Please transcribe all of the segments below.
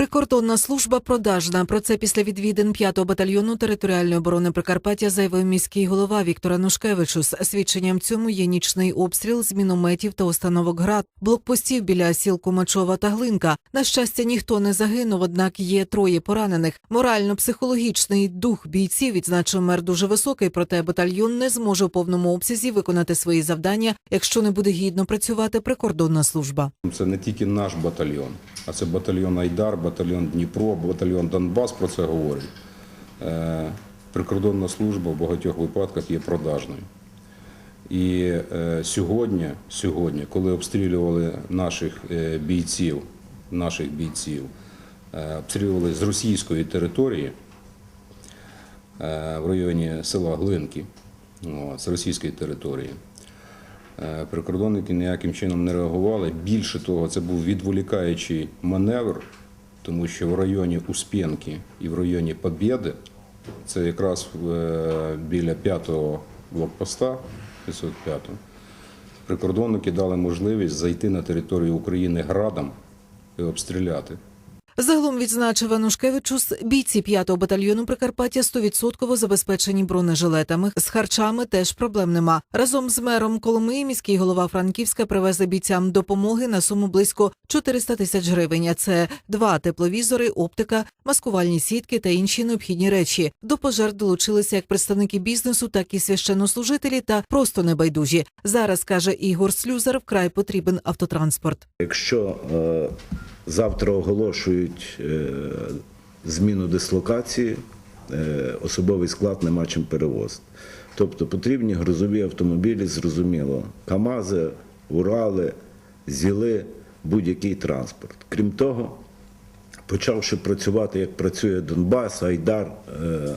Прикордонна служба продажна. Про це після відвідин 5-го батальйону територіальної оборони Прикарпаття заявив міський голова Віктор Анушкевичус. Свідченням цьому є нічний обстріл з мінометів та установок град, блокпостів біля сіл Кумачова та Глинка. На щастя, ніхто не загинув, однак є троє поранених. Морально-психологічний дух бійців відзначив мер дуже високий, проте батальйон не зможе в повному обсязі виконати свої завдання, якщо не буде гідно працювати прикордонна служба. Це не тільки наш батальйон, а це батальйон Айдар, батальйон Дніпро, батальйон Донбас про це говорить. Е, Прикордонна служба в багатьох випадках є продажною. І е, сьогодні, сьогодні, коли обстрілювали наших е, бійців, наших бійців, обстрілювали з російської території в районі села Глинки, з російської території. Прикордонники ніяким чином не реагували. Більше того, це був відволікаючий маневр, тому що в районі Успенки і в районі Побєди, це якраз е, біля п'ятого блокпоста 505 прикордонники дали можливість зайти на територію України градом і обстріляти. Загалом відзначив Анушкевичус, бійці 5-го батальйону Прикарпаття 100% забезпечені бронежилетами. З харчами теж проблем нема. Разом з мером Коломиї міський голова Франківська привезли бійцям допомоги на суму близько 400 тисяч гривень. Це два тепловізори, оптика, маскувальні сітки та інші необхідні речі. До пожертв долучилися як представники бізнесу, так і священнослужителі та просто небайдужі. Зараз каже Ігор Слюзар, вкрай потрібен автотранспорт. Якщо е, завтра оголошують е, зміну дислокації, е, особовий склад нема чим перевозити. Тобто потрібні грузові автомобілі, зрозуміло, КАМАЗи, Урали, ЗІЛи, будь-який транспорт. Крім того, почавши працювати, як працює Донбас, Айдар, е,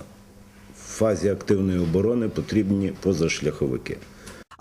в фазі активної оборони потрібні позашляховики.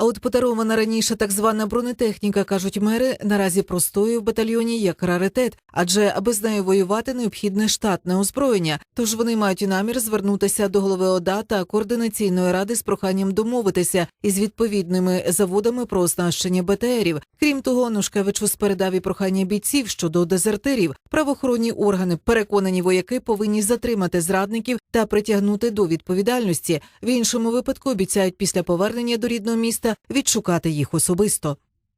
А от подарована раніше так звана бронетехніка, кажуть мери, наразі простою в батальйоні як раритет, адже аби з нею воювати необхідне штатне озброєння. Тож вони мають намір звернутися до голови ОДА та координаційної ради з проханням домовитися із відповідними заводами про оснащення БТРів. Крім того, Нушкевичус передав і прохання бійців щодо дезертирів. Правоохоронні органи переконані вояки повинні затримати зрадників та притягнути до відповідальності. В іншому випадку обіцяють після повернення до рідного міста відшукати їх особисто.